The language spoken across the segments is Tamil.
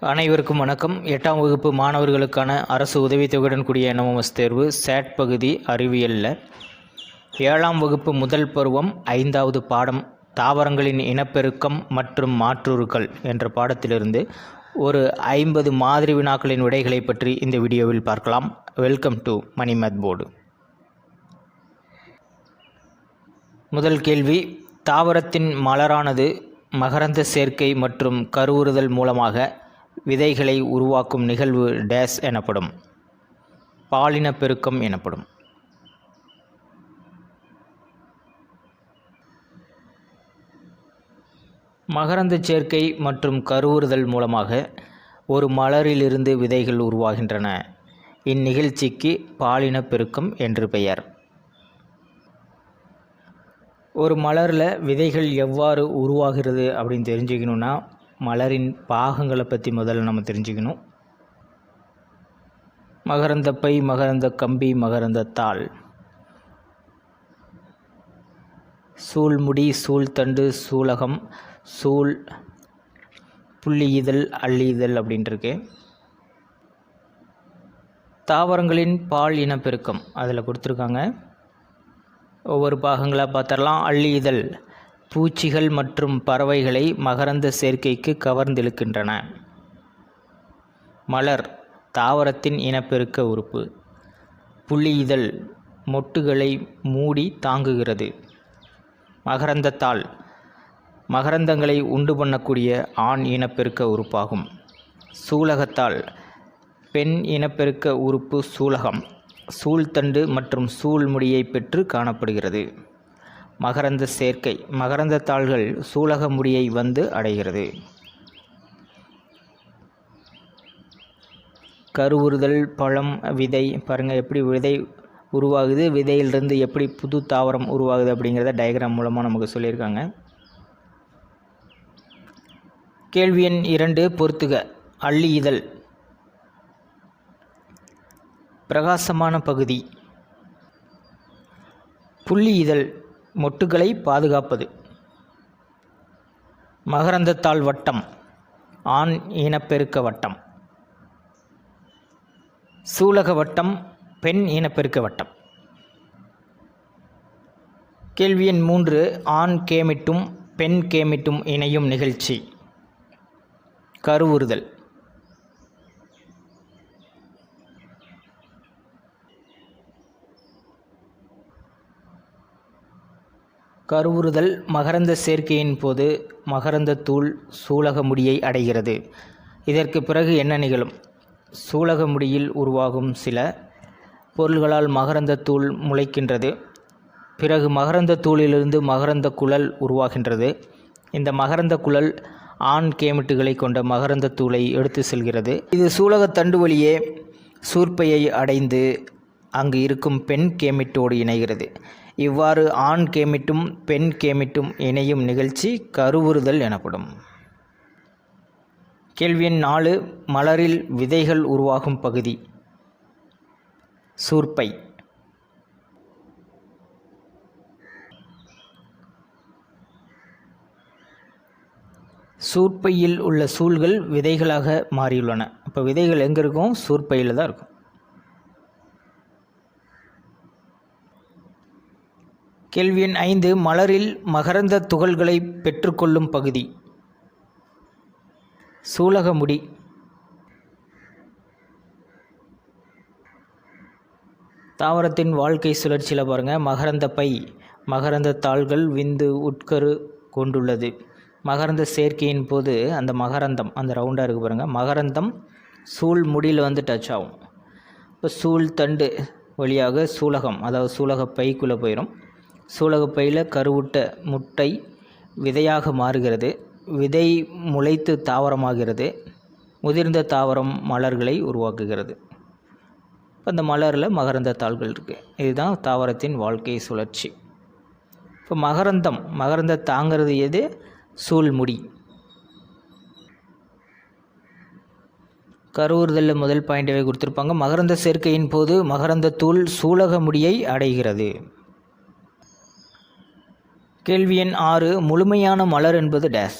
அனைவருக்கும் வணக்கம். எட்டாம் வகுப்பு மாணவர்களுக்கான அரசு உதவித்தொகையுடன் கூடிய என்எம்எஸ் தேர்வு சேட் பகுதி அறிவியலில். ஏழாம் வகுப்பு முதல் பருவம் ஐந்தாவது பாடம் தாவரங்களின் இனப்பெருக்கம் மற்றும் மாற்றுருக்கள் என்ற பாடத்திலிருந்து ஒரு ஐம்பது மாதிரி வினாக்களின் விடைகளை பற்றி இந்த வீடியோவில் பார்க்கலாம். Welcome to Mani math board. முதல் கேள்வி தாவரத்தின் மலரானது மகரந்த சேர்க்கை மற்றும் கருவுறுதல் மூலமாக விதைகளை உருவாக்கும் நிகழ்வு டேஸ் எனப்படும். பாலினப்பெருக்கம் எனப்படும். மகரந்த சேர்க்கை மற்றும் கருவுறுதல் மூலமாக ஒரு மலரிலிருந்து விதைகள் உருவாகின்றன. இந்நிகழ்ச்சிக்கு பாலினப்பெருக்கம் என்று பெயர். ஒரு மலரில் விதைகள் எவ்வாறு உருவாகிறது அப்படின்னு தெரிஞ்சுக்கணுன்னா மலரின் பாகங்களை பற்றி முதல்ல நம்ம தெரிஞ்சுக்கணும். மகரந்த பை மகரந்த கம்பி மகரந்த தாள். சூழ்முடி சூழ்தண்டு சூலகம் சூழ் புள்ளி இதழ் அள்ளி இதழ் அப்படின்ட்டுருக்கு. தாவரங்களின் பால் இனப்பெருக்கம் அதில் கொடுத்துருக்காங்க. ஒவ்வொரு பாகங்களாக பார்த்துடலாம் அள்ளி இதழ். பூச்சிகள் மற்றும் பறவைகளை மகரந்த சேர்க்கைக்கு கவர்ந்திழுக்கின்றன. மலர் தாவரத்தின் இனப்பெருக்க உறுப்பு. புள்ளி இதழ் மொட்டுகளை மூடி தாங்குகிறது. மகரந்தத்தாள் மகரந்தங்களை உண்டு பண்ணக்கூடிய ஆண் இனப்பெருக்க உறுப்பாகும். சூலகத்தால் பெண் இனப்பெருக்க உறுப்பு சூலகம். சூழ்தண்டு மற்றும் சூழ்முடியை பெற்று காணப்படுகிறது. மகரந்த சேர்க்கை மகரந்த தாள்கள் சூலக முடியை வந்து அடைகிறது. கருவுறுதல் பழம் விதை பாருங்கள் எப்படி விதை உருவாகுது விதையிலிருந்து எப்படி புது தாவரம் உருவாகுது அப்படிங்கிறத டயக்ராம் மூலமாக நமக்கு சொல்லியிருக்காங்க. கேள்வி எண் இரண்டு பொறுத்துக. அள்ளி இதழ். பிரகாசமான பகுதி. புள்ளி இதழ். மொட்டுகளை பாதுகாப்பது. மகரந்தத்தாள் வட்டம் ஆண் இனப்பெருக்க வட்டம். சூலக வட்டம் பெண் இனப்பெருக்க வட்டம். கேள்வி எண் மூன்று ஆண் கேமிட்டும் பெண் கேமிட்டும் இணையும் நிகழ்ச்சி. கருவுறுதல். கருவுறுதல் மகரந்த சேர்க்கையின் போது மகரந்த தூள் சூலக முடியை அடைகிறது. இதற்கு பிறகு என்ன நிகழும்? சூலக முடியில் உருவாகும் சில பொருள்களால் மகரந்த தூள் முளைக்கின்றது. பிறகு மகரந்த தூளிலிருந்து மகரந்த குழல் உருவாகின்றது. இந்த மகரந்த குழல் ஆண் கேமிட்டுகளை கொண்ட மகரந்த தூளை எடுத்து செல்கிறது. இது சூலக தண்டு வழியே சூர்ப்பையை அடைந்து அங்கு இருக்கும் பெண் கேமிட்டோடு இணைகிறது. இவ்வாறு ஆண் கேமிட்டும் பெண் கேமிட்டும் இணையும் நிகழ்ச்சி கருவுறுதல் எனப்படும். கேள்வி எண் நாலு மலரில் விதைகள் உருவாகும் பகுதி. சூர்ப்பை. சூர்ப்பையில் உள்ள சூழ்கள் விதைகளாக மாறியுள்ளன. அப்போ விதைகள் எங்கே இருக்கும்? சூர்ப்பையில் தான் இருக்கும். கேள்வி எண் ஐந்து மலரில் மகரந்த துகள்களை பெற்றுக்கொள்ளும் பகுதி. சூலகமுடி. தாவரத்தின் வாழ்க்கை சுழற்சியில் பாருங்கள் மகரந்த பை மகரந்த தாள்கள் விந்து உட்கரு கொண்டுள்ளது. மகரந்த சேர்க்கையின் போது அந்த மகரந்தம் அந்த ரவுண்டாக இருக்குது பாருங்கள் மகரந்தம் சூழ் முடியில் வந்து டச் ஆகும். இப்போ சூழ் தண்டு வழியாக சூலகம் அதாவது சூலக பைக்குள்ளே போயிடும் சூலகப்பையில் கருவுட்ட முட்டை விதையாக மாறுகிறது. விதை முளைத்து தாவரமாகிறது. முதிர்ந்த தாவரம் மலர்களை உருவாக்குகிறது. இப்போ அந்த மலரில் மகரந்த தாள்கள் இருக்குது இதுதான் தாவரத்தின் வாழ்க்கை சுழற்சி. இப்போ மகரந்தம் மகரந்த தாங்கிறது எது? சூழ்முடி கருவுறுதலில் முதல் பாயிண்டவே கொடுத்துருப்பாங்க? மகரந்த சேர்க்கையின் போது மகரந்த தூள் சூலக முடியை அடைகிறது. கேள்வி எண் ஆறு முழுமையான மலர் என்பது டேஸ்.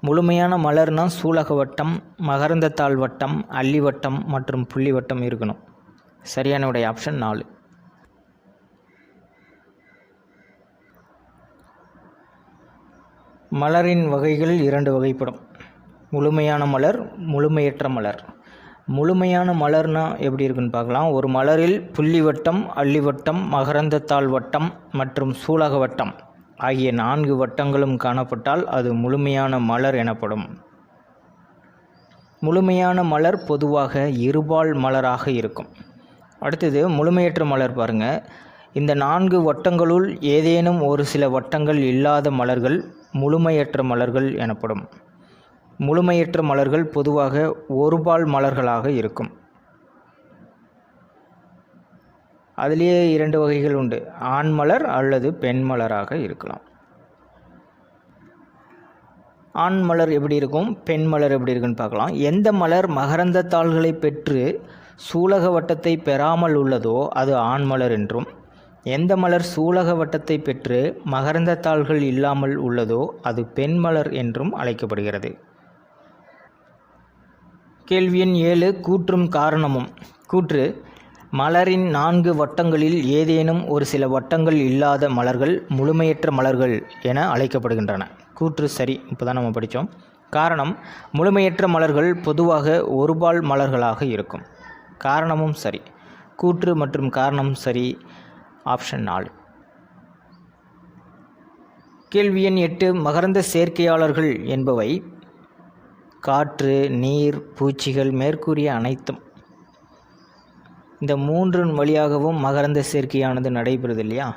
முழுமையான மலர்னா சூலக வட்டம் மகரந்தத்தாள் வட்டம் அள்ளி வட்டம் மற்றும் புள்ளி வட்டம் இருக்கணும். சரியான உடைய ஆப்ஷன் நாலு. மலரின் வகைகள் இரண்டு வகைப்படும். முழுமையான மலர் முழுமையற்ற மலர். முழுமையான மலர்னா எப்படி இருக்குன்னு பார்க்கலாம். ஒரு மலரில் புள்ளி வட்டம் அள்ளி வட்டம் மகரந்தத்தாள் வட்டம் மற்றும் சூலக வட்டம் ஆகிய நான்கு வட்டங்களும் காணப்பட்டால் அது முழுமையான மலர் எனப்படும். முழுமையான மலர் பொதுவாக இருபால் மலராக இருக்கும். அடுத்தது முழுமையற்ற மலர் பாருங்கள் இந்த நான்கு வட்டங்களுள் ஏதேனும் ஒரு சில வட்டங்கள் இல்லாத மலர்கள் முழுமையற்ற மலர்கள் எனப்படும். முழுமையற்ற மலர்கள் பொதுவாக ஒருபால் மலர்களாக இருக்கும். அதிலேயே இரண்டு வகைகள் உண்டு. ஆண் மலர் அல்லது பெண் மலராக இருக்கலாம். ஆண் மலர் எப்படி இருக்கும்? பெண் மலர் எப்படி இருக்குன்னு பார்க்கலாம். எந்த மலர் மகரந்த தாள்களை பெற்று சூலக வட்டத்தை பெறாமல் உள்ளதோ அது ஆண் மலர் என்றும் எந்த மலர் சூலக வட்டத்தை பெற்று மகரந்த தாள்கள் இல்லாமல் உள்ளதோ அது பெண் மலர் என்றும் அழைக்கப்படுகிறது. கேள்வி எண் ஏழு கூற்றும் காரணமும். கூற்று மலரின் நான்கு வட்டங்களில் ஏதேனும் ஒரு சில வட்டங்கள் இல்லாத மலர்கள் முழுமையற்ற மலர்கள் என அழைக்கப்படுகின்றன. கூற்று சரி இப்போ தான் நம்ம படித்தோம் காரணம் முழுமையற்ற மலர்கள் பொதுவாக ஒருபால் மலர்களாக இருக்கும். காரணமும் சரி. கூற்று மற்றும் காரணம் சரி ஆப்ஷன் நாலு. கேள்வி எண் எட்டு மகரந்த சேர்க்கையாளர்கள் என்பவை காற்று நீர் பூச்சிகள் மேற்கூறிய அனைத்தும். இந்த மூன்றின் வழியாகவும் மகரந்த சேர்க்கையானது நடைபெறுது இல்லையா?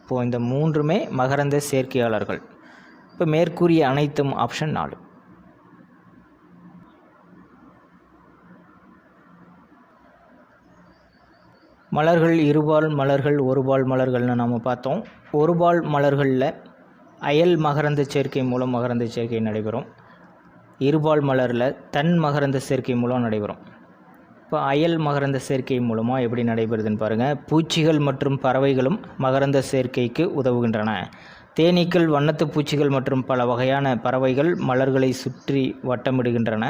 இப்போது இந்த மூன்றுமே மகரந்த சேர்க்கையாளர்கள். இப்போ மேற்கூறிய அனைத்தும் ஆப்ஷன் நாலு. மலர்கள் இருபால் மலர்கள் ஒருபால் மலர்கள்னு நாம் பார்த்தோம். ஒருபால் மலர்களில் அயல் மகரந்த சேர்க்கை மூலம் மகரந்த சேர்க்கை நடைபெறும். இருபால் மலரில் தன் மகரந்த சேர்க்கை மூலம் நடைபெறும். இப்போ அயல் மகரந்த சேர்க்கை மூலமாக எப்படி நடைபெறுதுன்னு பாருங்கள் பூச்சிகள் மற்றும் பறவைகளும் மகரந்த சேர்க்கைக்கு உதவுகின்றன. தேனீக்கள் வண்ணத்து பூச்சிகள் மற்றும் பல வகையான பறவைகள் மலர்களை சுற்றி வட்டமிடுகின்றன.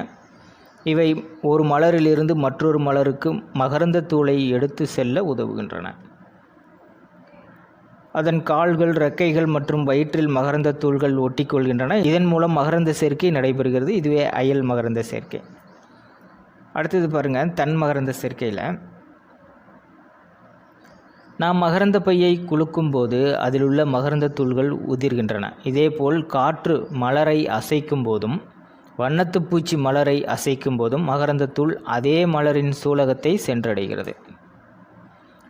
இவை ஒரு மலரிலிருந்து மற்றொரு மலருக்கு மகரந்த தூளை எடுத்து செல்ல உதவுகின்றன. அதன் கால்கள் ரெக்கைகள் மற்றும் வயிற்றில் மகரந்த தூள்கள் ஒட்டிக்கொள்கின்றன. இதன் மூலம் மகரந்த சேர்க்கை நடைபெறுகிறது. இதுவே அயல் மகரந்த சேர்க்கை. அடுத்தது பாருங்கள் தன் மகரந்த சேர்க்கையில். நாம் மகரந்த பையை குலுக்கும் போது அதில் உள்ள மகரந்த தூள்கள் உதிர்கின்றன. இதேபோல் காற்று மலரை அசைக்கும் போதும் வண்ணத்து பூச்சி மலரை அசைக்கும் போதும் மகரந்த தூள் அதே மலரின் சூலகத்தை சென்றடைகிறது.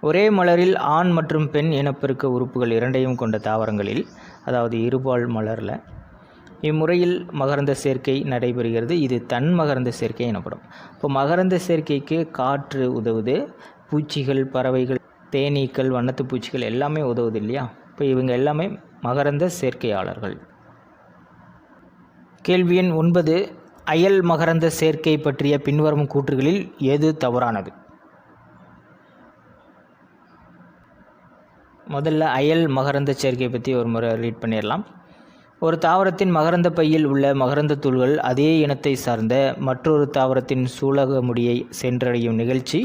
ஒரே மலரில் ஆண் மற்றும் பெண் இனப்பெருக்க உறுப்புகள் இரண்டையும் கொண்ட தாவரங்களில் அதாவது இருபால் மலரில் இம்முறையில் மகரந்த சேர்க்கை நடைபெறுகிறது. இது தன் மகரந்த சேர்க்கை எனப்படும். இப்போ மகரந்த சேர்க்கைக்கு காற்று உதவுது பூச்சிகள் பறவைகள் தேனீக்கள் வண்ணத்து பூச்சிகள் எல்லாமே உதவுது இல்லையா? இப்போ இவங்க எல்லாமே மகரந்த சேர்க்கையாளர்கள். கேள்வி எண் ஒன்பது அயல் மகரந்த சேர்க்கை பற்றிய பின்வரும் கூற்றுகளில் எது தவறானது? முதல்ல அயல் மகரந்த சேர்க்கை பற்றி ஒரு முறை ரீட் பண்ணிடலாம். ஒரு தாவரத்தின் மகரந்த பையில் உள்ள மகரந்த தூள்கள் அதே இனத்தை சார்ந்த மற்றொரு தாவரத்தின் சூலக முடியை சென்றடையும் நிகழ்ச்சி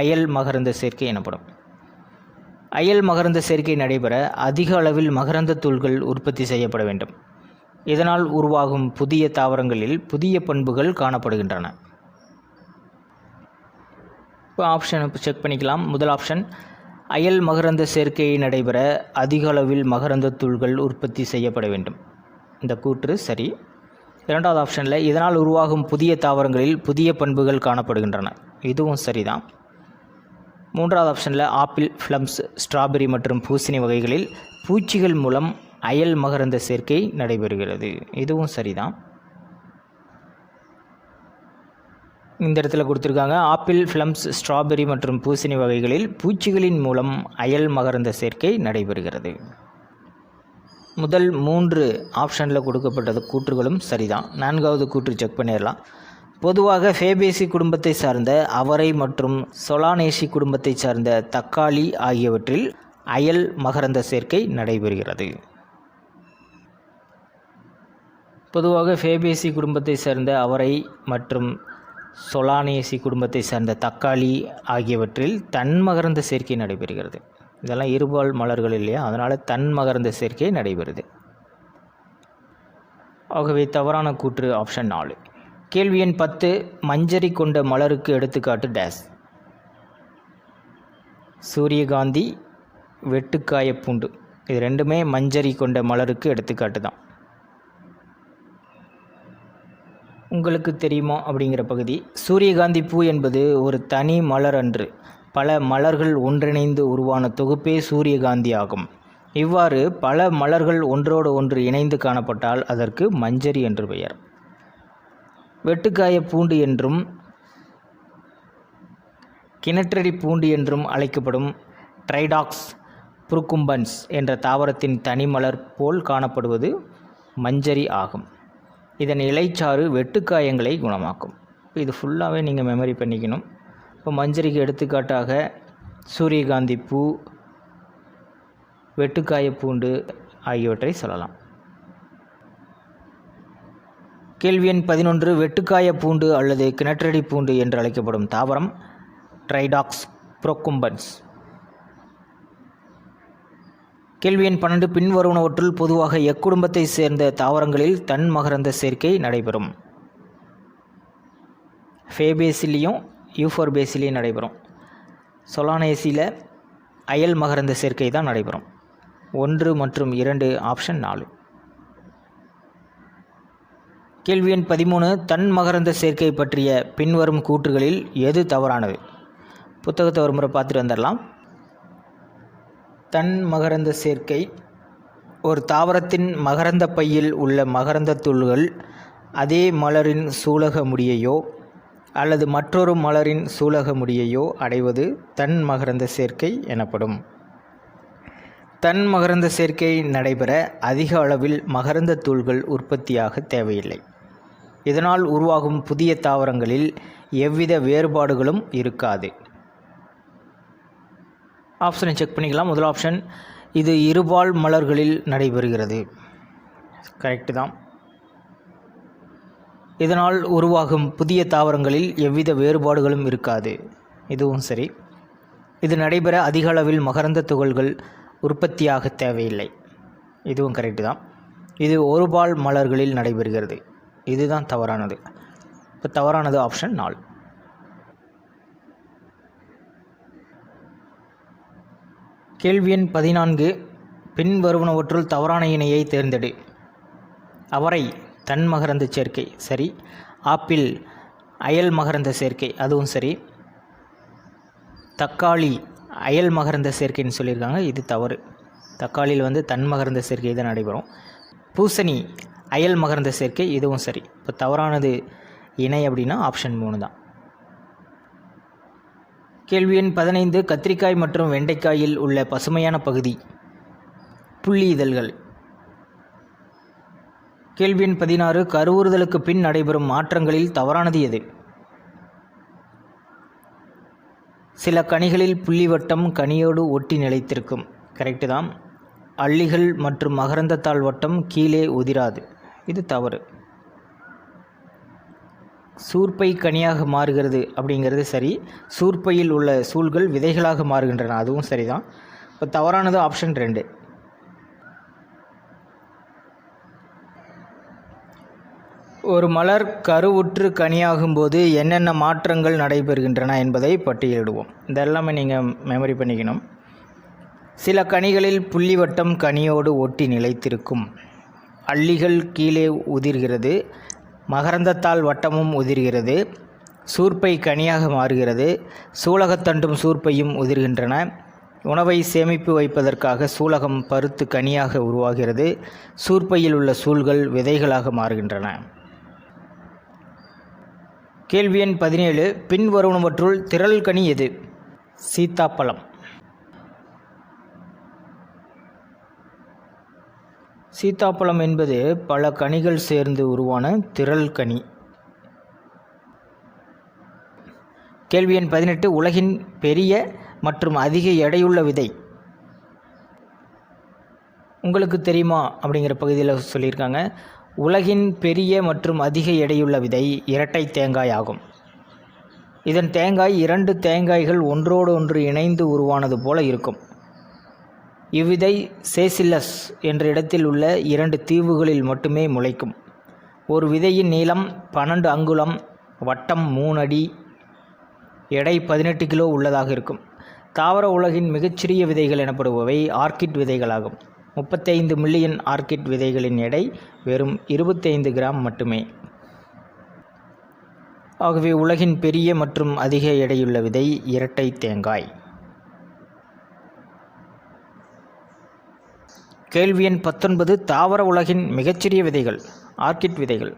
அயல் மகரந்த சேர்க்கை எனப்படும். அயல் மகரந்த சேர்க்கை நடைபெற அதிக அளவில் மகரந்த தூள்கள் உற்பத்தி செய்யப்பட வேண்டும். இதனால் உருவாகும் புதிய தாவரங்களில் புதிய பண்புகள் காணப்படுகின்றன. இப்போ ஆப்ஷன் செக் பண்ணிக்கலாம். முதல் ஆப்ஷன் அயல் மகரந்த சேர்க்கையை நடைபெற அதிக அளவில் மகரந்த தூள்கள் உற்பத்தி செய்யப்பட வேண்டும். இந்த கூற்று சரி. இரண்டாவது ஆப்ஷனில் இதனால் உருவாகும் புதிய தாவரங்களில் புதிய பண்புகள் காணப்படுகின்றன. இதுவும் சரிதான். மூன்றாவது ஆப்ஷனில் ஆப்பிள் ஃப்ளம்ஸ் ஸ்ட்ராபெரி மற்றும் பூசணி வகைகளில் பூச்சிகள் மூலம் அயல் மகரந்த சேர்க்கை நடைபெறுகிறது. இதுவும் சரிதான். இந்த இடத்துல கொடுத்துருக்காங்க. ஆப்பிள் ஃப்ளம்ஸ் ஸ்ட்ராபெரி மற்றும் பூசணி வகைகளில் பூச்சிகளின் மூலம் அயல் மகரந்த சேர்க்கை நடைபெறுகிறது. முதல் மூன்று ஆப்ஷனில் கொடுக்கப்பட்டது கூற்றுகளும் சரிதான். நான்காவது கூற்று செக் பண்ணிடலாம். பொதுவாக ஃபேபேசி குடும்பத்தை சார்ந்த அவரை மற்றும் சொலானேசி குடும்பத்தை சார்ந்த தக்காளி ஆகியவற்றில் அயல் மகரந்த சேர்க்கை நடைபெறுகிறது. பொதுவாக ஃபேபேசி குடும்பத்தை சேர்ந்த அவரை மற்றும் சொலானேசி குடும்பத்தை சேர்ந்த தக்காளி ஆகியவற்றில் தன்மகரந்த சேர்க்கை நடைபெறுகிறது. இதெல்லாம் இருபால் மலர்கள் இல்லையா? அதனால் தன்மகரந்த சேர்க்கை நடைபெறுது. ஆகவே தவறான கூற்று ஆப்ஷன் நாலு. கேள்வி எண் பத்து மஞ்சரி கொண்ட மலருக்கு எடுத்துக்காட்டு டேஸ் சூரியகாந்தி வெட்டுக்காய பூண்டு. இது ரெண்டுமே மஞ்சரி கொண்ட மலருக்கு எடுத்துக்காட்டு தான் உங்களுக்கு தெரியுமா அப்படிங்கிற பகுதி. சூரியகாந்தி பூ என்பது ஒரு தனி மலர் அன்று பல மலர்கள் ஒன்றிணைந்து உருவான தொகுப்பே சூரியகாந்தி ஆகும். இவ்வாறு பல மலர்கள் ஒன்றோடு ஒன்று இணைந்து காணப்பட்டால் அதற்கு மஞ்சரி என்று பெயர். வெட்டுக்காய பூண்டு என்றும் கிணற்றடி பூண்டு என்றும் அழைக்கப்படும் ட்ரைடாக்ஸ் புருக்கும்பன்ஸ் என்ற தாவரத்தின் தனிமலர் போல் காணப்படுவது மஞ்சரி ஆகும். இதன் இலைச்சாறு வெட்டுக்காயங்களை குணமாக்கும். இது ஃபுல்லாகவே நீங்கள் மெமரி பண்ணிக்கணும். இப்போ மஞ்சரிக்கு எடுத்துக்காட்டாக சூரியகாந்தி பூ வெட்டுக்காய பூண்டு ஆகியவற்றை சொல்லலாம். கேள்வி எண் பதினொன்று வெட்டுக்காய பூண்டு அல்லது கிணற்றடி பூண்டு என்று அழைக்கப்படும் தாவரம் ட்ரைடாக்ஸ் ப்ரோக்கும்பன்ஸ் கேள்வி எண் பன்னெண்டு பின்வருவனவற்றுள் பொதுவாக எக்குடும்பத்தை சேர்ந்த தாவரங்களில் தன் மகரந்த சேர்க்கை நடைபெறும். ஃபேபேசிலையும் யூஃபோர்பேசிலையும் நடைபெறும். சொலானேசியில் அயல் மகரந்த சேர்க்கை தான் நடைபெறும். ஒன்று மற்றும் இரண்டு ஆப்ஷன் நாலு. கேள்வி எண் பதிமூணு தன் மகரந்த சேர்க்கை பற்றிய பின்வரும் கூற்றுகளில் எது தவறானது? புத்தகத்தை ஒரு முறை பார்த்துட்டு வந்துடலாம். தன் மகரந்த சேர்க்கை ஒரு தாவரத்தின் மகரந்த பையில் உள்ள மகரந்த துள்கள் அதே மலரின் சூலக முடியையோ அல்லது மற்றொரு மலரின் சூலக முடியையோ அடைவது தன் மகரந்த சேர்க்கை எனப்படும். தன் மகரந்த சேர்க்கை நடைபெற அதிக அளவில் மகரந்த தூள்கள் உற்பத்தியாக தேவையில்லை. இதனால் உருவாகும் புதிய தாவரங்களில் எவ்வித வேறுபாடுகளும் இருக்காது. ஆப்ஷனை செக் பண்ணிக்கலாம். முதல் ஆப்ஷன் இது இருபால் மலர்களில் நடைபெறுகிறது. கரெக்டு தான். இதனால் உருவாகும் புதிய தாவரங்களில் எவ்வித வேறுபாடுகளும் இருக்காது. இதுவும் சரி. இது நடைபெற அதிக அளவில் மகரந்த துகள்கள் உற்பத்தியாக தேவையில்லை. இதுவும் கரெக்டு தான். இது ஒருபால் மலர்களில் நடைபெறுகிறது. இதுதான் தவறானது. இப்போ தவறானது ஆப்ஷன் நாலு. கேள்வி எண் பதினான்கு பின்வருவனவற்றுள் தவறான இணையை தேர்ந்தெடு. அவரை தன் மகரந்த சேர்க்கை சரி. ஆப்பிள் அயல் மகரந்த சேர்க்கை அதுவும் சரி. தக்காளி அயல் மகரந்த சேர்க்கைன்னு சொல்லியிருக்காங்க இது தவறு. தக்காளியில் வந்து தன் மகரந்த சேர்க்கை தான் நடைபெறும். பூசணி அயல் மகரந்த சேர்க்கை இதுவும் சரி. இப்போ தவறானது இணை அப்படின்னா ஆப்ஷன் மூணு தான். கேள்வி எண் பதினைந்து கத்திரிக்காய் மற்றும் வெண்டைக்காயில் உள்ள பசுமையான பகுதி. புள்ளி இதழ்கள். கேள்வி எண் பதினாறு கருவுறுதலுக்கு பின் நடைபெறும் மாற்றங்களில் தவறானது எது? சில கனிகளில் புள்ளிவட்டம் கனியோடு ஒட்டி நிலைத்திருக்கும். கரெக்டு தான் அள்ளிகள் மற்றும் மகரந்தத்தாள் வட்டம் கீழே உதிராது. இது தவறு. சூர்ப்பை கனியாக மாறுகிறது அப்படிங்கிறது சரி. சூர்ப்பையில் உள்ள சூழ்கள் விதைகளாக மாறுகின்றன அதுவும் சரிதான். இப்போ தவறானது ஆப்ஷன் ரெண்டு. ஒரு மலர் கருவுற்று கனியாகும் போது என்னென்ன மாற்றங்கள் நடைபெறுகின்றன என்பதை பட்டியலிடுவோம். இதெல்லாமே நீங்கள் மெமரி பண்ணிக்கணும். சில கனிகளில் புள்ளிவட்டம் கனியோடு ஒட்டி நிலைத்திருக்கும். அள்ளிகள் கீழே உதிர்கிறது. மகரந்தத்தால் வட்டமும் உதிர்கிறது சூர்ப்பை கனியாக மாறுகிறது சூலகத்தண்டும் சூர்ப்பையும் உதிர்கின்றன. உணவை சேமிப்பு வைப்பதற்காக சூலகம் பருத்து கனியாக உருவாகிறது சூர்ப்பையில் உள்ள சூழ்கள் விதைகளாக மாறுகின்றன. கேள்வி எண் பதினேழு பின்வருவனவற்றுள் திரள் கனி எது? சீத்தாப்பழம். சீத்தாப்பழம் என்பது பல கனிகள் சேர்ந்து உருவான திரள் கனி. கேள்வி எண் பதினெட்டு உலகின் பெரிய மற்றும் அதிக எடையுள்ள விதை. உங்களுக்கு தெரியுமா அப்படிங்கிற பகுதியில் சொல்லியிருக்காங்க. உலகின் பெரிய மற்றும் அதிக எடையுள்ள விதை இரட்டை தேங்காய் ஆகும். இதன் தேங்காய் இரண்டு தேங்காய்கள் ஒன்றோடு ஒன்று இணைந்து உருவானது போல இருக்கும். இவ்விதை சேசில்லஸ் என்ற இடத்தில் உள்ள இரண்டு தீவுகளில் மட்டுமே முளைக்கும். ஒரு விதையின் நீளம் பன்னெண்டு அங்குலம் வட்டம் மூணடி எடை பதினெட்டு கிலோ உள்ளதாக இருக்கும். தாவர உலகின் மிகச்சிறிய விதைகள் எனப்படுபவை ஆர்க்கிட் விதைகளாகும். முப்பத்தைந்து மில்லியன் ஆர்க்கிட் விதைகளின் எடை வெறும் இருபத்தைந்து கிராம் மட்டுமே. ஆகவே உலகின் பெரிய மற்றும் அதிக எடையுள்ள விதை இரட்டை தேங்காய். கேள்வி எண் பத்தொன்பது தாவர உலகின் மிகச்சிறிய விதைகள் ஆர்க்கிட் விதைகள்.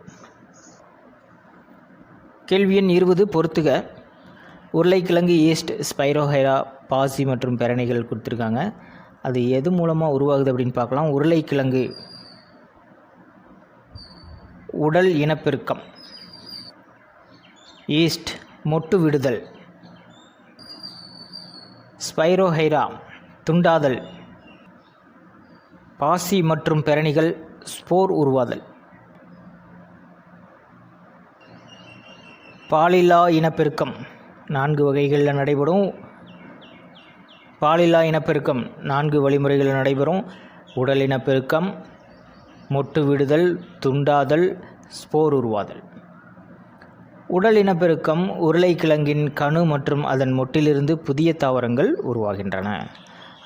கேள்வி எண் இருபது பொறுத்துக. உருளைக்கிழங்கு ஈஸ்ட் ஸ்பைரோஹைரா பாசி மற்றும் பெரணிகள் கொடுத்துருக்காங்க. அது எது மூலமாக உருவாகுது அப்படின்னு பார்க்கலாம். உருளைக்கிழங்கு. உடல் இனப்பெருக்கம். ஈஸ்ட் மொட்டு விடுதல். ஸ்பைரோஹைரா துண்டாதல். பாசி மற்றும் பெரணிகள் ஸ்போர் உருவாதல். பாலில்லா இனப்பெருக்கம். நான்கு வகைகளில் நடைபெறும். பாலில்லா இனப்பெருக்கம் நான்கு வழிமுறைகளில் நடைபெறும். உடல் இனப்பெருக்கம் மொட்டு விடுதல் துண்டாதல் ஸ்போர் உருவாதல். உடல் இனப்பெருக்கம் உருளைக்கிழங்கின் கணு மற்றும் அதன் மொட்டிலிருந்து புதிய தாவரங்கள் உருவாகின்றன.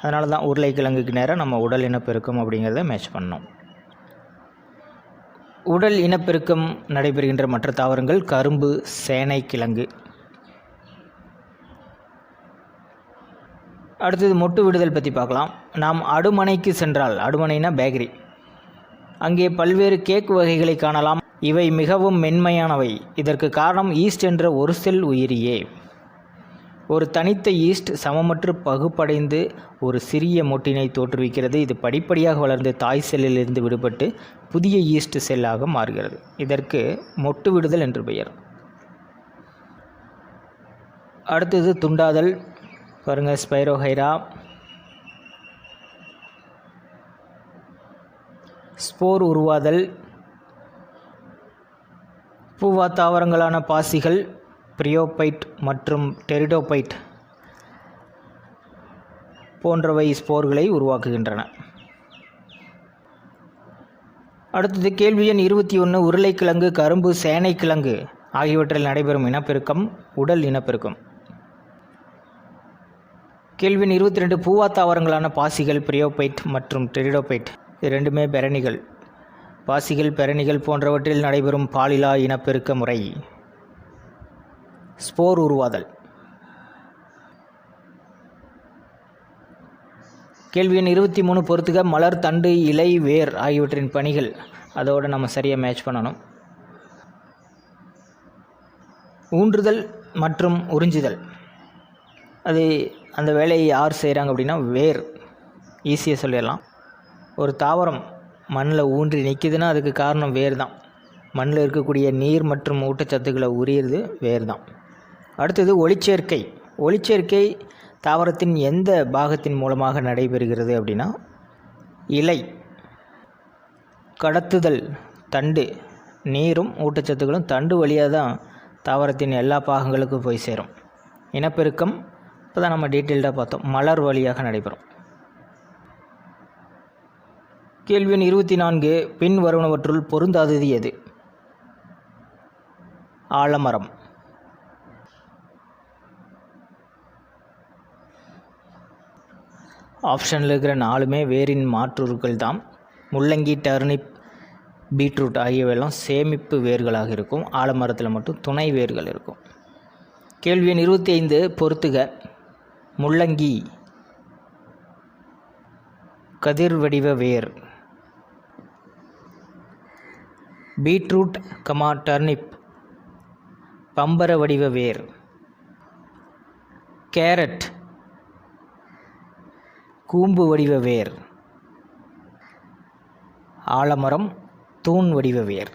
அதனால தான் உருளைக்கிழங்குக்கு நேராக நம்ம உடல் இனப்பெருக்கம் அப்படிங்கிறத மேட்ச் பண்ணோம். உடல் இனப்பெருக்கம் நடைபெறுகின்ற மற்ற தாவரங்கள் கரும்பு சேனைக்கிழங்கு அடுத்தது மொட்டு விடுதல் பற்றி பார்க்கலாம். நாம் அடுமனைக்கு சென்றால் அடுமனைனா பேக்கரி அங்கே பல்வேறு கேக் வகைகளை காணலாம். இவை மிகவும் மென்மையானவை. இதற்கு காரணம் ஈஸ்ட் என்ற ஒரு செல் உயிரியே. ஒரு தனித்த ஈஸ்ட் சமமற்று பகுப்படைந்து ஒரு சிறிய மொட்டினை தோற்றுவிக்கிறது. இது படிப்படியாக வளர்ந்து தாய் செல்லிலிருந்து விடுபட்டு புதிய ஈஸ்ட் செல்லாக மாறுகிறது. இதற்கு மொட்டு விடுதல் என்று பெயர். அடுத்தது துண்டாதல். பாருங்கள் ஸ்பைரோஹைரா ஸ்போர் உருவாதல். பூவா தாவரங்களான பாசிகள். பிரியோபைட் மற்றும் டெரிடோபைட் போன்றவை ஸ்போர்களை உருவாக்குகின்றன. அடுத்தது கேள்வி எண் இருபத்தி ஒன்று உருளைக்கிழங்கு கரும்பு சேனைக்கிழங்கு ஆகியவற்றில் நடைபெறும் இனப்பெருக்கம் உடல் இனப்பெருக்கம். கேள்வி எண் இருபத்தி ரெண்டு பூவா தாவரங்களான பாசிகள் பிரியோபைட் மற்றும் டெரிடோபைட். இது ரெண்டுமே பெரணிகள். பாசிகள் பெரணிகள் போன்றவற்றில் நடைபெறும் பாலிலா இனப்பெருக்க முறை. ஸ்போர் உருவாதல். கேள்வி எண் இருபத்தி மூணு பொறுத்துக. மலர் தண்டு இலை வேர் ஆகியவற்றின் பணிகள். அதோடு நம்ம சரியாக மேட்ச் பண்ணணும். ஊன்றுதல் மற்றும் உறிஞ்சுதல். அது அந்த வேலையை யார் செய்கிறாங்க அப்படின்னா வேர். ஈஸியாக சொல்லிடலாம். ஒரு தாவரம் மண்ணில் ஊன்றி நிற்கிதுன்னா அதுக்கு காரணம் வேர் தான் மண்ணில் இருக்கக்கூடிய நீர் மற்றும் ஊட்டச்சத்துக்களை உரியிறது வேர் தான் அடுத்தது ஒளிச்சேர்க்கை. ஒளிச்சேர்க்கை தாவரத்தின் எந்த பாகத்தின் மூலமாக நடைபெறுகிறது அப்படின்னா இலை கடத்துதல் தண்டு நீரும் ஊட்டச்சத்துக்களும் தண்டு வழியாக தான் தாவரத்தின் எல்லா பாகங்களுக்கும் போய் சேரும். இனப்பெருக்கம் இப்போ தான் நம்ம டீட்டெயில்டாக பார்த்தோம். மலர் வழியாக நடைபெறும். கேள்வி இருபத்தி நான்கு பின் வருவனவற்றுள் பொருந்தாதது எது? ஆலமரம். ஆப்ஷனில் இருக்கிற நாலுமே வேரின் மாற்றுருக்கள் தான் முள்ளங்கி டர்னிப் பீட்ரூட் ஆகியவையெல்லாம் சேமிப்பு வேர்களாக இருக்கும். ஆலமரத்தில் மட்டும் துணை வேர்கள் இருக்கும். கேள்வி எண் இருபத்தி ஐந்து பொறுத்துக. முள்ளங்கி கதிர் வடிவ வேர். பீட்ரூட் கமா டர்னிப் பம்பர வடிவ வேர். கேரட் கூம்பு வடிவ வேர். ஆலமரம் தூண் வடிவ வேர்.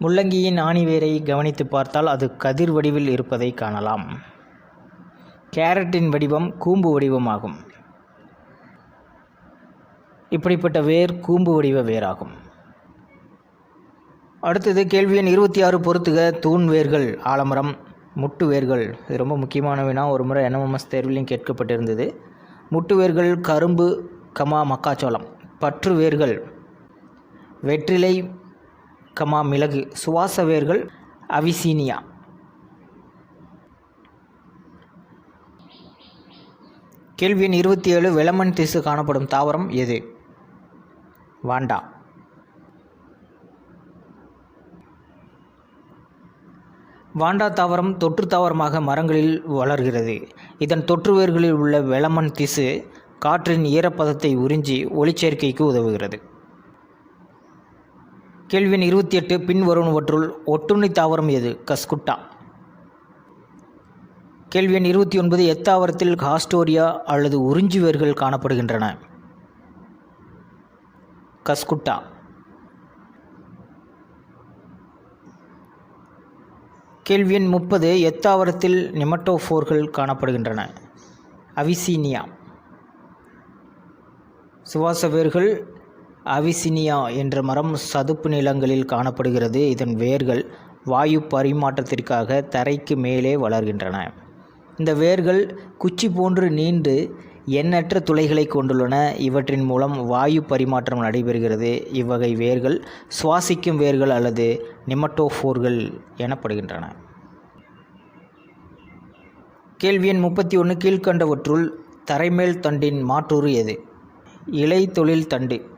முள்ளங்கியின் ஆணி வேரை கவனித்து பார்த்தால் அது கதிர் வடிவில் இருப்பதை காணலாம். கேரட்டின் வடிவம் கூம்பு வடிவமாகும். இப்படிப்பட்ட வேர் கூம்பு வடிவ வேராகும். அடுத்தது கேள்வி எண் இருபத்தி ஆறு பொறுத்துக தூண் வேர்கள் ஆலமரம் முட்டு வேர்கள் இது ரொம்ப முக்கியமான வினா ஒரு முறை என்எம்எஸ் தேர்விலையும் கேட்கப்பட்டிருந்தது. முட்டு வேர்கள் கரும்பு கமா மக்காச்சோளம். பற்று வேர்கள் வெற்றிலை கமா மிளகு. சுவாச வேர்கள் அவிசீனியா. கேள்வி எண் இருபத்தி ஏழு வெளமன் திசு காணப்படும் தாவரம் எது? வாண்டா. வாண்டா தாவரம் தொற்று தாவரமாக மரங்களில் வளர்கிறது. இதன் தொற்று வேர்களில் உள்ள வெளமன் திசு காற்றின் ஈரப்பதத்தை உறிஞ்சி ஒளிச்சேர்க்கைக்கு உதவுகிறது. கேள்வியின் இருபத்தி எட்டு பின்வருவனவற்றுள் ஒட்டுண்ணி தாவரம் எது? கஸ்குட்டா. கேள்வி எண் இருபத்தி ஒன்பது எத்தாவரத்தில் ஹாஸ்டோரியா அல்லது உறிஞ்சி வேர்கள் காணப்படுகின்றன? கஸ்குட்டா. கேள்வி எண் முப்பது எத்தாவரத்தில் நிமட்டோஃபோர்கள் காணப்படுகின்றன. அவிசீனியா. சுவாச வேர்கள் அவிசினியா என்ற மரம் சதுப்பு நிலங்களில் காணப்படுகிறது. இதன் வேர்கள் வாயு பரிமாற்றத்திற்காக தரைக்கு மேலே வளர்கின்றன. இந்த வேர்கள் குச்சி போன்று நீண்டு எண்ணற்ற துளைகளை கொண்டுள்ளன. இவற்றின் மூலம் வாயு பரிமாற்றம் நடைபெறுகிறது. இவ்வகை வேர்கள் சுவாசிக்கும் வேர்கள் அல்லது நிமட்டோஃபோர்கள் எனப்படுகின்றன. கேள்வி எண் முப்பத்தி ஒன்று கீழ்கண்டவற்றுள் தரைமேல் தண்டின் மாற்றூறு எது? இலை தொழில் தண்டு.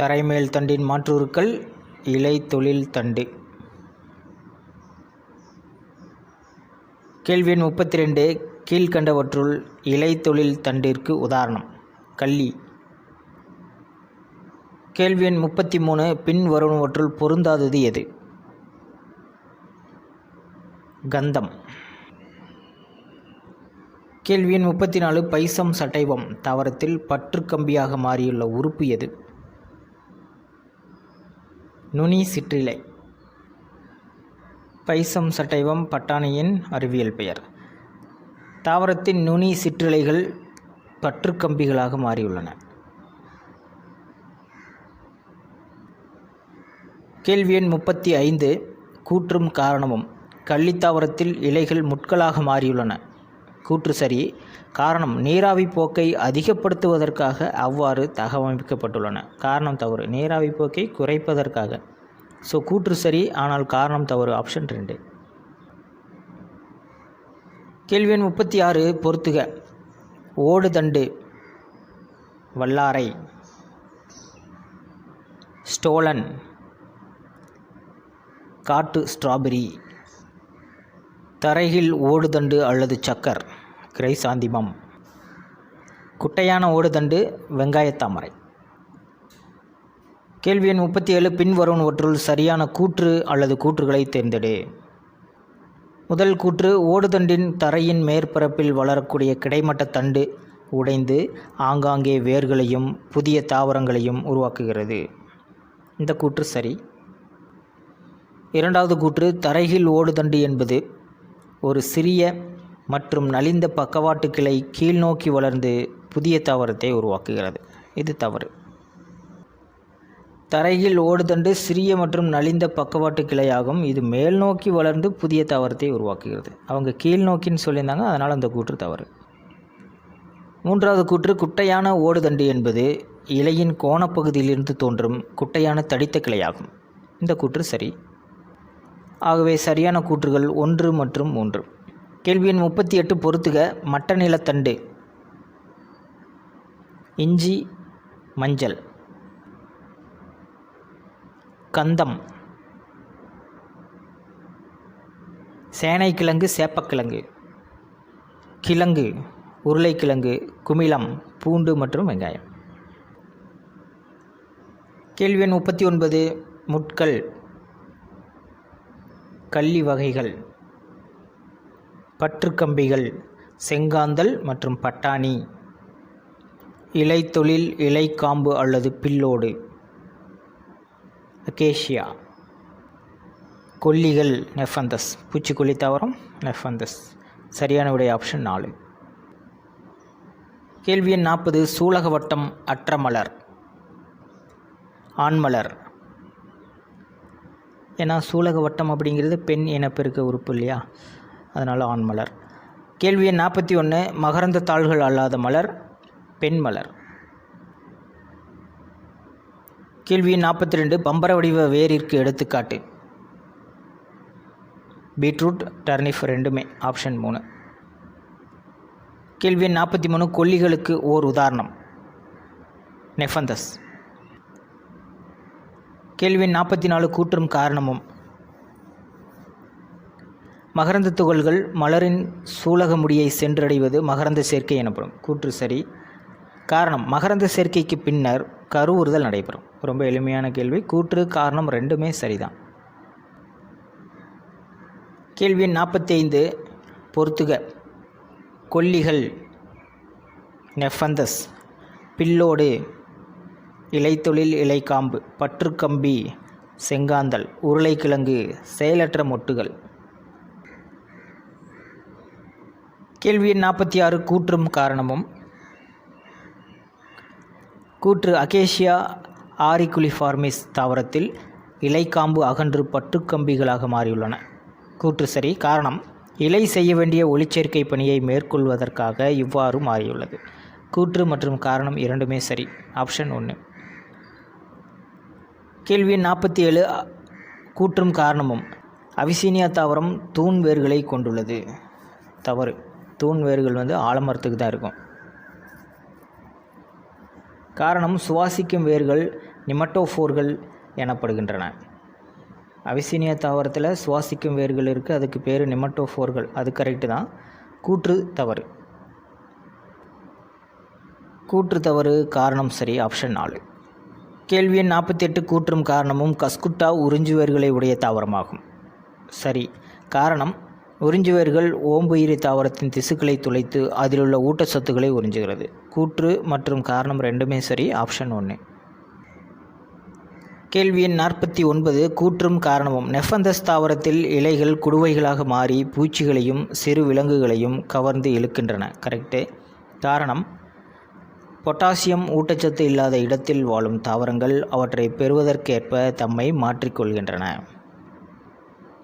தரைமேல் தண்டின் மாற்றுருக்கள் இலை தொழில் தண்டு. கேள்வி எண் முப்பத்தி ரெண்டு கீழ்கண்டவற்றுள் இலை தண்டிற்கு உதாரணம். கள்ளி. கேள்வி எண் முப்பத்தி மூணு பின் வருவனவற்றுள் பொருந்தாதது எது? கந்தம். கேள்வி எண் முப்பத்தி நாலு பைசம் சட்டைவம் தாவரத்தில் பற்றுக்கம்பியாக மாறியுள்ள உறுப்பு எது? நுனி சிற்றிலை. பைசம் சட்டைவம் பட்டாணியின் அறிவியல் பெயர். தாவரத்தின் நுனி சிற்றிலைகள் பற்றுக்கம்பிகளாக மாறியுள்ளன. கேள்வி எண் முப்பத்தி ஐந்து. கூற்றும் காரணமும் கள்ளித்தாவரத்தில் இலைகள் முட்களாக மாறியுள்ளன. கூற்று சரி காரணம் நீராவி போக்கை அதிகப்படுத்துவதற்காக அவ்வாறு தகவமைக்கப்பட்டுள்ளன. காரணம் தவறு நீராவி போக்கை குறைப்பதற்காக. ஸோ கூற்று சரி ஆனால் காரணம் தவறு. ஆப்ஷன் ரெண்டு. கேள்வி எண் முப்பத்தி ஆறு பொறுத்துக. ஓடுதண்டு வல்லாரை. ஸ்டோலன். காட்டு ஸ்ட்ராபெரி. தரையில் ஓடுதண்டு அல்லது சக்கர். கிரைசாந்திமம் குட்டையான ஓடுதண்டு வெங்காயத்தாமரை கேள்வி எண் முப்பத்தி ஏழு பின்வருவனவற்றுள் சரியான கூற்று அல்லது கூற்றுகளை தேர்ந்தெடு. முதல் கூற்று ஓடுதண்டின் தரையின் மேற்பரப்பில் வளரக்கூடிய கிடைமட்ட தண்டு உடைந்து ஆங்காங்கே வேர்களையும் புதிய தாவரங்களையும் உருவாக்குகிறது. இந்த கூற்று சரி. இரண்டாவது கூற்று தரையில் ஓடுதண்டு என்பது ஒரு சிறிய மற்றும் நலிந்த பக்கவாட்டு கிளை கீழ்நோக்கி வளர்ந்து புதிய தாவரத்தை உருவாக்குகிறது. இது தவறு. தரையில் ஓடுதண்டு சிறிய மற்றும் நலிந்த பக்கவாட்டு கிளையாகும். இது மேல் நோக்கி வளர்ந்து புதிய தாவரத்தை உருவாக்குகிறது. அவங்க கீழ் நோக்கின்னு சொல்லியிருந்தாங்க. அதனால் அந்த கூற்று தவறு. மூன்றாவது கூற்று குட்டையான ஓடுதண்டு என்பது இலையின் கோணப்பகுதியிலிருந்து தோன்றும் குட்டையான தடித்த கிளையாகும். இந்த கூற்று சரி. ஆகவே சரியான கூற்றுகள் ஒன்று மற்றும் மூன்று. கேள்வி எண் முப்பத்தி எட்டு பொறுத்துக. மட்ட நிலத்தண்டு இஞ்சி மஞ்சள். கந்தம். சேனைக்கிழங்கு சேப்பக்கிழங்கு. கிழங்கு உருளைக்கிழங்கு குமிழம் பூண்டு மற்றும் வெங்காயம். கேள்வி எண் முப்பத்தி ஒன்பது முட்கள். கள்ளி வகைகள். பற்றுக்கம்பிகள் செங்காந்தல் மற்றும் பட்டாணி. இலைத்தொழில் இலைக்காம்பு அல்லது பில்லோடு. அகேஷியா. கொல்லிகள் நெஃபந்தஸ். பூச்சிக்கொல்லி தாவரம் நெஃபந்தஸ். சரியான விடை ஆப்ஷன் நாலு. கேள்வி எண் நாற்பது சூலகவட்டம் அற்ற மலர். ஆண்மலர். ஏன்னா சூலக வட்டம் அப்படிங்கிறது பெண் இனப்பெருக்க உறுப்பு இல்லையா? அதனால் ஆண்மலர். கேள்வி எண் நாற்பத்தி ஒன்று மகரந்த தாள்கள் அல்லாத மலர் பெண் மலர் கேள்வி நாற்பத்தி ரெண்டு பம்பர வடிவ வேரிற்கு எடுத்துக்காட்டு. பீட்ரூட் டர்னிஃப் ரெண்டுமே ஆப்ஷன் மூணு. கேள்வி நாற்பத்தி மூணு கொல்லிகளுக்கு ஓர் உதாரணம். நெஃபந்தஸ். கேள்வி நாற்பத்தி நாலு கூற்றும் காரணமும். மகரந்த துகள்கள் மலரின் சூலக முடியை சென்றடைவது மகரந்த சேர்க்கை எனப்படும். கூற்று சரி. காரணம் மகரந்த சேர்க்கைக்கு பின்னர் கருவுறுதல் நடைபெறும். ரொம்ப எளிமையான கேள்வி. கூற்று காரணம் ரெண்டுமே சரிதான். கேள்வி நாற்பத்தி ஐந்து பொறுத்துக. கொல்லிகள் நெஃபந்தஸ் பில்லோடு இலைத்தொழில் இலைக்காம்பு பற்றுக்கம்பி செங்காந்தல் உருளைக்கிழங்கு செயலற்ற மொட்டுகள். கேள்வி எண் நாற்பத்தி ஆறு கூற்றும் காரணமும். கூற்று அகேஷியா ஆரிகுலிஃபார்மிஸ் தாவரத்தில் இலைக்காம்பு அகன்று பற்றுக்கம்பிகளாக மாறியுள்ளன. கூற்று சரி காரணம் இலை செய்ய வேண்டிய ஒளிச்சேர்க்கை பணியை மேற்கொள்வதற்காக இவ்வாறு மாறியுள்ளது. கூற்று மற்றும் காரணம் இரண்டுமே சரி ஆப்ஷன் ஒன்று கேள்வி நாற்பத்தி ஏழு கூற்றும் காரணமும் அவிசீனியா தாவரம் தூண் வேர்களை கொண்டுள்ளது. தவறு தூண் வேர்கள் வந்து ஆலமரத்துக்கு தான் இருக்கும். காரணம் சுவாசிக்கும் வேர்கள் நிமட்டோஃபோர்கள் எனப்படுகின்றன. அவிசீனிய தாவரத்தில் சுவாசிக்கும் வேர்கள் இருக்குது அதுக்கு பேர் நிமட்டோஃபோர்கள். அது கரெக்டு தான். கூற்று தவறு. கூற்று தவறு காரணம் சரி ஆப்ஷன் நாலு. கேள்வி எண் நாற்பத்தி எட்டு கூற்றும் காரணமும் கஸ்குட்டா உறிஞ்சுவேர்களை உடைய தாவரமாகும். சரி காரணம் உறிஞ்சுவேர்கள். ஓம்புயிரி தாவரத்தின் திசுக்களை துளைத்து அதிலுள்ள ஊட்டச்சத்துக்களை உறிஞ்சுகிறது. கூற்று மற்றும் காரணம் ரெண்டுமே சரி ஆப்ஷன் ஒன்று கேள்வி எண் நாற்பத்தி ஒன்பது. கூற்றும் காரணமும். நெஃபந்தஸ் தாவரத்தில் இலைகள் குடுவைகளாக மாறி பூச்சிகளையும் சிறு விலங்குகளையும் கவர்ந்து இழுக்கின்றன. கரெக்டு காரணம். பொட்டாசியம் ஊட்டச்சத்து இல்லாத இடத்தில் வாழும் தாவரங்கள் அவற்றை பெறுவதற்கேற்ப தம்மை மாற்றிக்கொள்கின்றன.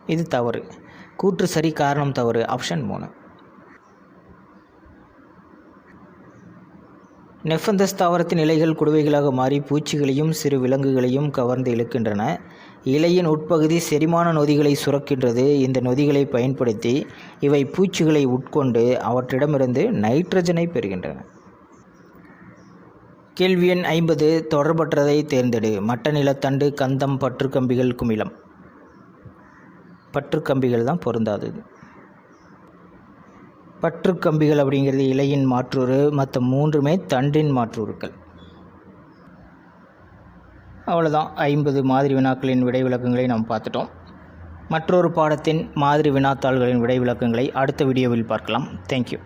இது தவறு. கூற்று சரி காரணம் தவறு. ஆப்ஷன் மூணு. நெஃபந்தஸ் தாவரத்தின் இலைகள் குடுவைகளாக மாறி பூச்சிகளையும் சிறு விலங்குகளையும் கவர்ந்து இழுக்கின்றன. இலையின் உட்பகுதி செரிமான நொதிகளை சுரக்கின்றது. இந்த நொதிகளை பயன்படுத்தி இவை பூச்சிகளை உட்கொண்டு அவற்றிடமிருந்து நைட்ரஜனை பெறுகின்றன. கேள்வி எண் ஐம்பது தொடர்பற்றதை தேர்ந்தெடு. மட்ட நிலத்தண்டு கந்தம் பற்றுக்கம்பிகள் குமிழம் பற்று கம்பிகள் தான் பொருந்தாதது பற்றுக்கம்பிகள் அப்படிங்கிறது இலையின் மாற்றூறு மற்ற மூன்றுமே தண்டின் மாற்றூறுகள். அவ்வளோதான் ஐம்பது மாதிரி வினாக்களின் விடை விளக்கங்களை நாம் பார்த்துட்டோம். மற்றொரு பாடத்தின் மாதிரி வினாத்தாள்களின் விடை விளக்கங்களை அடுத்த வீடியோவில் பார்க்கலாம். தேங்க்யூ